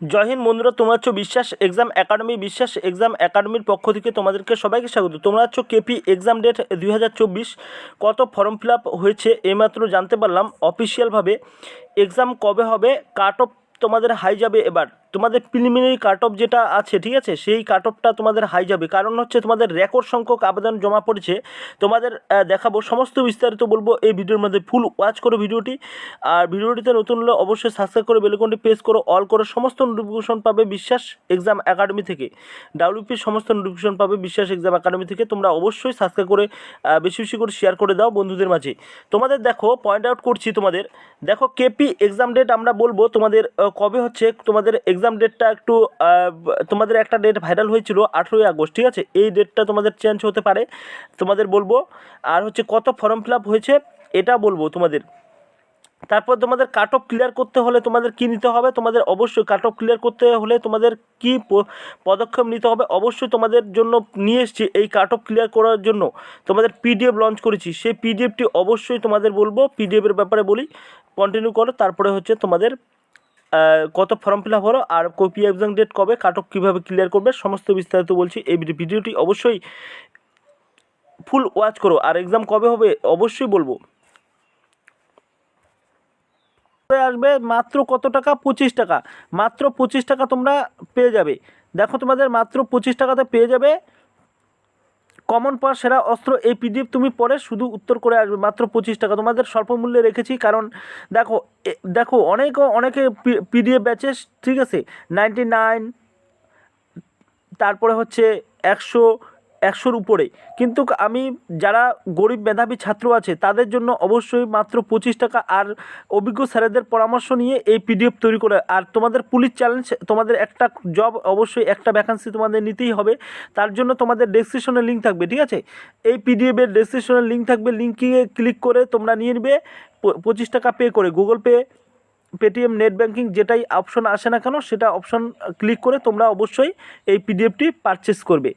জয় হিন্দ বন্ধুরা, তোমরা হচ্ছে বিশ্বাস এক্সাম একাডেমি, বিশ্বাস এক্সাম একাডেমির পক্ষ থেকে তোমাদেরকে সবাইকে স্বাগত। তোমরা হচ্ছে কেপি এক্সাম ডেট দুই হাজার চব্বিশ, কত ফর্ম ফিল হয়েছে এইমাত্র জানতে পারলাম। অফিসিয়ালভাবে এক্সাম কবে হবে, কাট অফ তোমাদের হাই যাবে এবার। তোমাদের প্রিলিমিনারি কাট অফ যেটা আছে, ঠিক আছে? সেই কাট অফটা তোমাদের হাই যাবে। কারণ হচ্ছে তোমাদের রেকর্ড সংখ্যক আবেদন জমা পড়েছে। তোমাদের দেখাবো সমস্ত বিস্তারিত বলব এই ভিডিওর মধ্যে। ফুল ওয়াচ করো ভিডিওটি। আর ভিডিওটিতে নতুন হলে অবশ্যই সাবস্ক্রাইব করে বেলকনটি প্রেস করো। অল করো। সমস্ত নোটিফিকেশন পাবে বিশ্বাস এক্সাম একাডেমি থেকে। ডাব্লিউপি সমস্ত নোটিফিকেশন পাবে বিশ্বাস এক্সাম একাডেমি থেকে। তোমরা অবশ্যই সাবস্ক্রাইব করে বেশি বেশি করে শেয়ার করে দাও বন্ধুদের মাঝে। তোমাদের দেখো পয়েন্ট আউট করছি তোমাদের। দেখো কেপি এক্সাম ডেট আমরা বলব তোমাদের কবে হচ্ছে? তোমাদের এক্সাম ডেটটা একটু তোমাদের একটা ডেট ভাইরাল হয়েছিল আঠেরোই আগস্ট, ঠিক আছে? এই ডেটটা তোমাদের চেঞ্জ হতে পারে। তোমাদের বলব, আর হচ্ছে কত ফর্ম ফিল হয়েছে, এটা বলব তোমাদের। তারপর তোমাদের কাট অফ ক্লিয়ার করতে হলে তোমাদের কী নিতে হবে? তোমাদের অবশ্যই কাট অফ ক্লিয়ার করতে হলে তোমাদের কী পদক্ষেপ নিতে হবে? অবশ্যই তোমাদের জন্য নিয়ে এসেছি এই কাট অফ ক্লিয়ার করার জন্য। তোমাদের পিডিএফ লঞ্চ করেছি। সেই পিডিএফটি অবশ্যই তোমাদের বলব পিডিএফের ব্যাপারে বলি কন্টিনিউ করো। তারপরে হচ্ছে তোমাদের কত ফর্ম ফিল আপ হলো আর কপি এক্সাম ডেট কবে কাট অফ কীভাবে ক্লিয়ার করবে, সমস্ত বিস্তারিত বলছি। এই ভিডিও- ভিডিওটি অবশ্যই ফুল ওয়াচ করো। আর এক্সাম কবে হবে, অবশ্যই বলব। আসবে মাত্র কত টাকা? পঁচিশ টাকা। মাত্র পঁচিশ টাকা তোমরা পেয়ে যাবে। দেখো তোমাদের মাত্র পঁচিশ টাকাতে পেয়ে যাবে কমন পাওয়া সেরা অস্ত্র এই পিডিএফ তুমি পরে শুধু উত্তর করে আসবে, মাত্র পঁচিশ টাকা। তোমাদের স্বল্প মূল্যে রেখেছি, কারণ দেখো দেখো, অনেক, অনেকে পিডিএফ ব্যাচে ঠিক আছে নাইনটি নাইন তারপরে হচ্ছে একশো একশোর উপরে। কিন্তু আমি, যারা গরিব মেধাবী ছাত্র আছে, তাদের জন্য অবশ্যই মাত্র পঁচিশ টাকা আর অভিজ্ঞ স্যারেদের পরামর্শ নিয়ে এই পিডিএফ তৈরি করে। আর তোমাদের পুলিশ চ্যালেঞ্জ তোমাদের একটা জব অবশ্যই একটা ভ্যাকান্সি তোমাদের নিতেই হবে। তার জন্য তোমাদের ডেসক্রিপশনের লিঙ্ক থাকবে, ঠিক আছে? এই পিডিএফের ডেসক্রিপশনের লিঙ্ক থাকবে। লিঙ্কে ক্লিক করে তোমরা নিয়ে নেবে। পঁচিশ টাকা পে করে। Google Pay Paytm net banking যেটাই অপশন আসে না কেন, সেটা অপশন ক্লিক করে তোমরা অবশ্যই এই পিডিএফটি পারচেস করবে।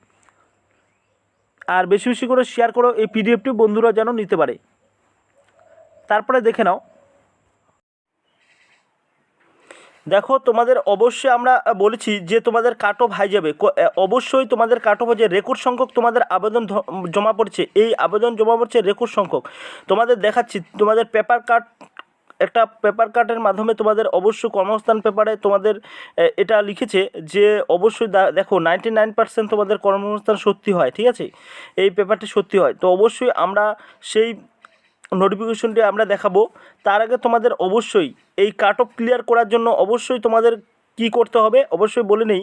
আর বেশি বেশি করে শেয়ার করো এই পিডিএফটি বন্ধুরা যেন নিতে পারে। তারপরে দেখে নাও। দেখো, তোমাদের অবশ্যই আমরা বলেছি যে তোমাদের কাট অফ হাই যাবে। অবশ্যই তোমাদের কাট অফ যে রেকর্ড সংখ্যক তোমাদের আবেদন জমা পড়ছে, এই আবেদন জমা পড়ছে রেকর্ড সংখ্যক। তোমাদের দেখাচ্ছি, তোমাদের পেপার কাট একটা পেপার কাটের মাধ্যমে তোমাদের অবশ্যই কর্মস্থান পেপারে তোমাদের এটা লিখেছে যে অবশ্যই দেখো নাইনটি নাইন পার্সেন্ট তোমাদের কর্মসংস্থান সত্যি হয়, ঠিক আছে? এই পেপারটি সত্যি হয়। তো অবশ্যই আমরা সেই নোটিফিকেশনটি আমরা দেখাবো। তার আগে তোমাদের অবশ্যই এই কাট অফ ক্লিয়ার করার জন্য অবশ্যই তোমাদের কি করতে হবে? অবশ্যই বলে নেই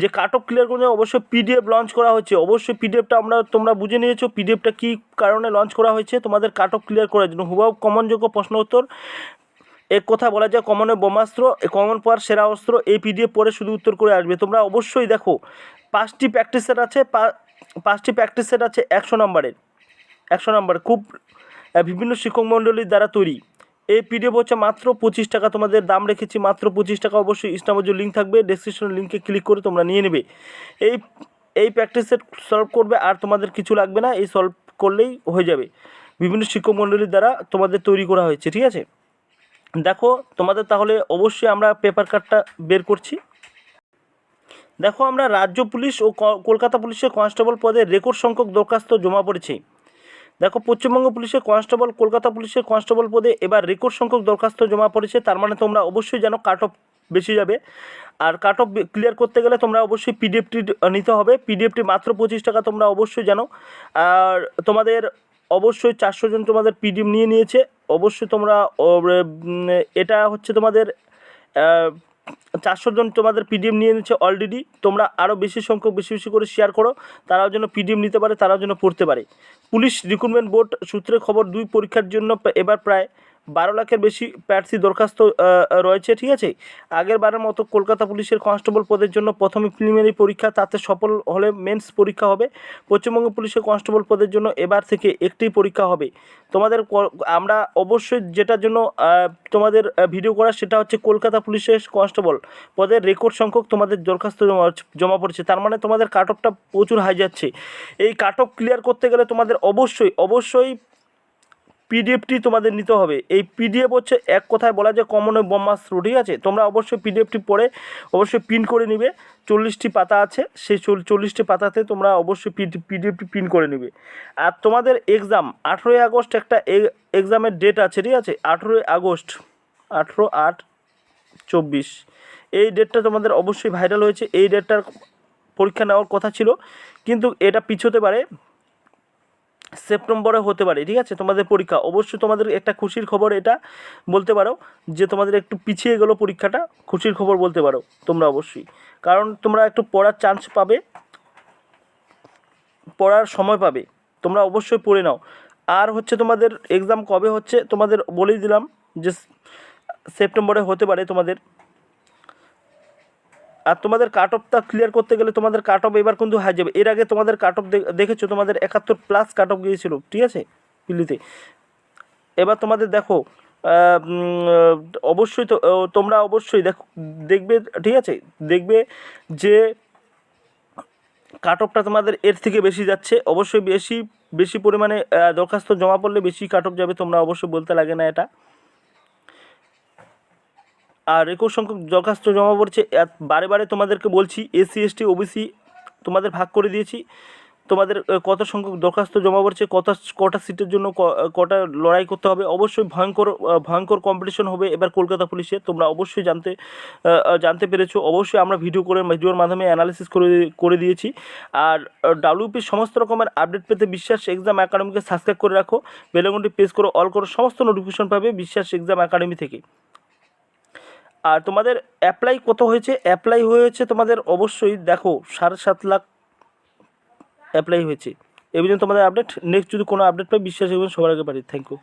যে কাট অফ ক্লিয়ার করতে অবশ্যই পিডিএফ লঞ্চ করা হচ্ছে অবশ্যই পিডিএফটা আমরা, তোমরা বুঝে নিয়েছো পিডিএফটা কী কারণে লঞ্চ করা হয়েছে? তোমাদের কাট অফ ক্লিয়ার করার জন্য। হুবাব কমনযোগ্য প্রশ্ন উত্তর। এক কথা বলা যায় কমনের বোমাস্ত্র কমন পাওয়ার সেরা অস্ত্র, এই পিডিএফ পরে শুধু উত্তর করে আসবে। তোমরা অবশ্যই দেখো, পাঁচটি প্র্যাকটিস সেট আছে পাঁচটি প্র্যাকটিস সেট আছে একশো নম্বরের, একশো নম্বর, খুব বিভিন্ন শিক্ষক মণ্ডলীর দ্বারা তৈরি। এই পিডিএফ হচ্ছে মাত্র পঁচিশ টাকা, তোমাদের দাম রেখেছি মাত্র পঁচিশ টাকা, অবশ্যই ইস্টামজুর লিঙ্ক থাকবে ডেসক্রিপশনের লিঙ্কে ক্লিক করে তোমরা নিয়ে নেবে। এই এই প্র্যাকটিস সেট সলভ করবে আর তোমাদের কিছু লাগবে না, এই সলভ করলেই হয়ে যাবে। বিভিন্ন শিক্ষক মণ্ডলীর দ্বারা তোমাদের তৈরি করা হয়েছে, ঠিক আছে? দেখো, তোমাদের তাহলে অবশ্যই আমরা পেপার কার্ডটা বের করছি। দেখো, আমরা রাজ্য পুলিশ ও কলকাতা পুলিশের কনস্টেবল পদে রেকর্ড সংখ্যক দরখাস্ত জমা পড়েছে। দেখো, পশ্চিমবঙ্গ পুলিশের কনস্টেবল কলকাতা পুলিশের কনস্টেবল পদে এবার রেকর্ড সংখ্যক দরখাস্ত জমা পড়েছে। তার মানে তোমরা অবশ্যই যেন কাট অফ বেশি যাবে। আর কাট অফ ক্লিয়ার করতে গেলে তোমরা অবশ্যই পিডিএফটি নিতে হবে। পিডিএফটি মাত্র পঁচিশ টাকা তোমরা অবশ্যই জানো। আর তোমাদের অবশ্যই চারশো জন তোমাদের পিডিএম নিয়ে নিয়েছে। অবশ্যই তোমরা এটা হচ্ছে তোমাদের চারশো জন তোমাদের পিডিএম নিয়ে নিচ্ছে অলরেডি তোমরা আরও বেশি সংখ্যক, বেশি বেশি করে শেয়ার করো। তারাও যেন পিডিএম নিতে পারে, তারাও যেন পড়তে পারে। পুলিশ রিক্রুটমেন্ট বোর্ড সূত্রে খবর দুই পরীক্ষার জন্য এবার প্রায় বারো লাখের বেশি প্রার্থী দরখাস্ত রয়েছে, ঠিক আছে? আগের বারের মতো কলকাতা পুলিশের কনস্টেবল পদের জন্য প্রথমে প্রিলিমিনারি পরীক্ষা, তাতে সফল হলে মেন্স পরীক্ষা হবে। পশ্চিমবঙ্গ পুলিশের কনস্টেবল পদের জন্য এবার থেকে একটি পরীক্ষা হবে। তোমাদের আমরা অবশ্যই যেটার জন্য তোমাদের ভিডিও করা, সেটা হচ্ছে কলকাতা পুলিশের কনস্টেবল পদের রেকর্ড সংখ্যক তোমাদের দরখাস্ত জমা জমা পড়েছে। তার মানে তোমাদের কাট অফটা প্রচুর হাই যাচ্ছে। এই কাট অফ ক্লিয়ার করতে গেলে তোমাদের অবশ্যই অবশ্যই পিডিএফটি তোমাদের নিতে হবে। এই পিডিএফ হচ্ছে এক কথায় বলা যায় কমন ব্রহ্মাস্ত্র ঠিক আছে? তোমরা অবশ্যই পিডিএফটি পড়ে অবশ্যই প্রিন্ট করে নিবে। চল্লিশটি পাতা আছে, সেই চল- চল্লিশটি পাতাতে তোমরা অবশ্যই পিডিএফটি প্রিন্ট করে নিবে। আর তোমাদের এক্সাম আঠেরোই আগস্ট একটা এক্সামের ডেট আছে, ঠিক আছে? আঠেরোই আগস্ট, আঠেরো আট চব্বিশ। এই ডেটটা তোমাদের অবশ্যই ভাইরাল হয়েছে। এই ডেটটার পরীক্ষা নেওয়ার কথা ছিল। কিন্তু এটা পিছোতে পারে। সেপ্টেম্বরে হতে পারে, ঠিক আছে? তোমাদের পরীক্ষা। অবশ্যই তোমাদের একটা খুশির খবর এটা বলতে পারো যে তোমাদের একটু পিছিয়ে গেলো পরীক্ষাটা, খুশির খবর বলতে পারো তোমরা অবশ্যই। কারণ তোমরা একটু পড়ার চান্স পাবে, পড়ার সময় পাবে, তোমরা অবশ্যই পড়ে নাও। আর হচ্ছে তোমাদের এক্সাম কবে হচ্ছে তোমাদের বলেই দিলাম যে, সেপ্টেম্বরে হতে পারে তোমাদের। আর তোমাদের কাট অফটা ক্লিয়ার করতে গেলে তোমাদের কাট অফ এবার কিন্তু হাই যাবে। এর আগে তোমাদের কাট অফ দেখেছ, তোমাদের একাত্তর প্লাস কাট অফ গিয়েছিল, ঠিক আছে? দিল্লিতে। এবার তোমাদের দেখো অবশ্যই তো তোমরা অবশ্যই দেখো, দেখবে, ঠিক আছে? দেখবে যে কাট অফটা তোমাদের এর থেকে বেশি যাচ্ছে। অবশ্যই বেশি বেশি পরিমাণে দরখাস্ত জমা পড়লে বেশি কাট অফ যাবে, তোমরা অবশ্যই বলতে লাগে না এটা। আর রেকর্ড সংখ্যক দরখাস্ত জমা পড়ছে। বারে বারে তোমাদেরকে বলছি, এসসি, এসটি, ওবিসি তোমাদের ভাগ করে দিয়েছি। তোমাদের কত সংখ্যক দরখাস্ত জমা পড়ছে, কত কটা সিটের জন্য কটা লড়াই করতে হবে, অবশ্যই ভয়ঙ্কর ভয়ঙ্কর কম্পিটিশন হবে। এবার কলকাতা পুলিশে তোমরা অবশ্যই জানতে জানতে পেরেছ। অবশ্যই আমরা ভিডিও করে ভিডিওর মাধ্যমে অ্যানালিসিস করে করে দিয়েছি। আর ডাব্লিউপির সমস্ত রকমের আপডেট পেতে বিশ্বাস এক্সাম একাডেমিকে সাবস্ক্রাইব করে রাখো। বেলগুনটি প্রেস করো অল করো, সমস্ত নোটিফিকেশন পাবে বিশ্বাস এক্সাম একাডেমি থেকে। আর তোমাদের অ্যাপ্লাই কত হয়েছে? অ্যাপ্লাই হয়েছে তোমাদের অবশ্যই দেখো, সাড়ে সাত লাখ অ্যাপ্লাই হয়েছে। পর্যন্ত তোমাদের আপডেট নেক্সট যদি কোনো আপডেট পাই, বিশ্বাস করবেন সবার আগে পারি থ্যাংক ইউ